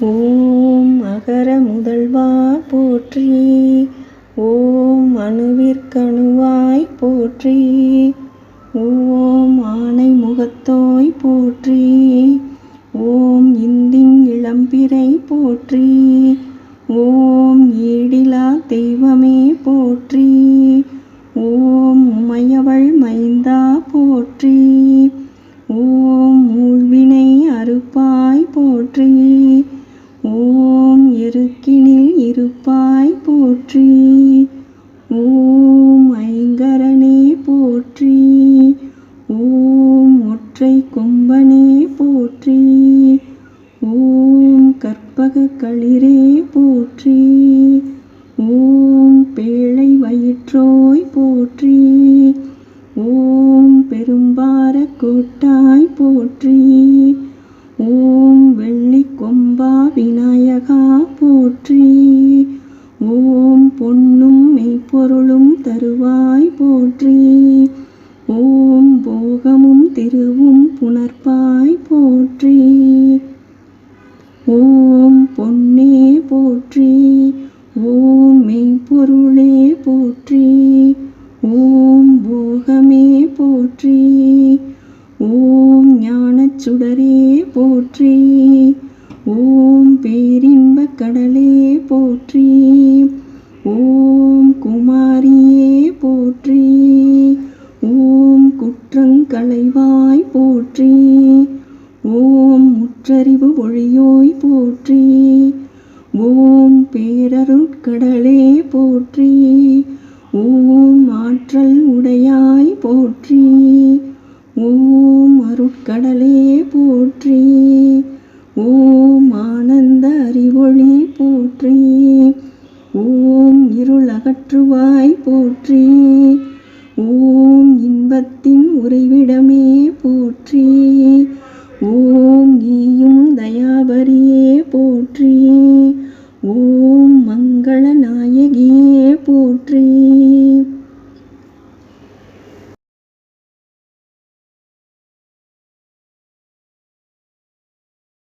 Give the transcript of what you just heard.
ஓம் அகர முதல்வா போற்றி. ஓம் அணுவிற்கணுவாய் போற்றி. ஓம் ஆனை முகத்தோய் போற்றி. ஓம் இந்தின் இளம்பிறை போற்றி. ஓம் ஈடிலா தெய்வமே போற்றி. ஓம் உமையவள் மைந்தா போற்றி. ஓம் மூழ்வினை அறுப்பாய் போற்றி. ஓம் இருப்பாய் போற்றி. ஓம் ஐங்கரனே போற்றி. ஓம் ஒற்றை கொம்பனே போற்றி. ஓம் கற்பக களிரே போற்றி. ஓம் பேழை வயிற்றோய் போற்றி. ஓம் பெரும்பார கூட்டாய் போற்றி. திருவும் புணர்ப்பாய் போற்றி. ஓம் பொன்னே போற்றி. ஓம் மெய்ப்பொருளே போற்றி. ஓம் போகமே போற்றி. ஓம் ஞானச்சுடரே போற்றி. கலைவாய் போற்றி. ஓம் முற்றறிவு ஒளியோய் போற்றி. ஓம் பேரருட்கடலே போற்றி. ஓம் ஆற்றல் உடையாய் போற்றி. ஓம் அருட்கடலே போற்றி. ஓம் ஆனந்த அறிவொளி போற்றி. ஓம் இருள் அகற்றுவாய் போற்றி. کنٹری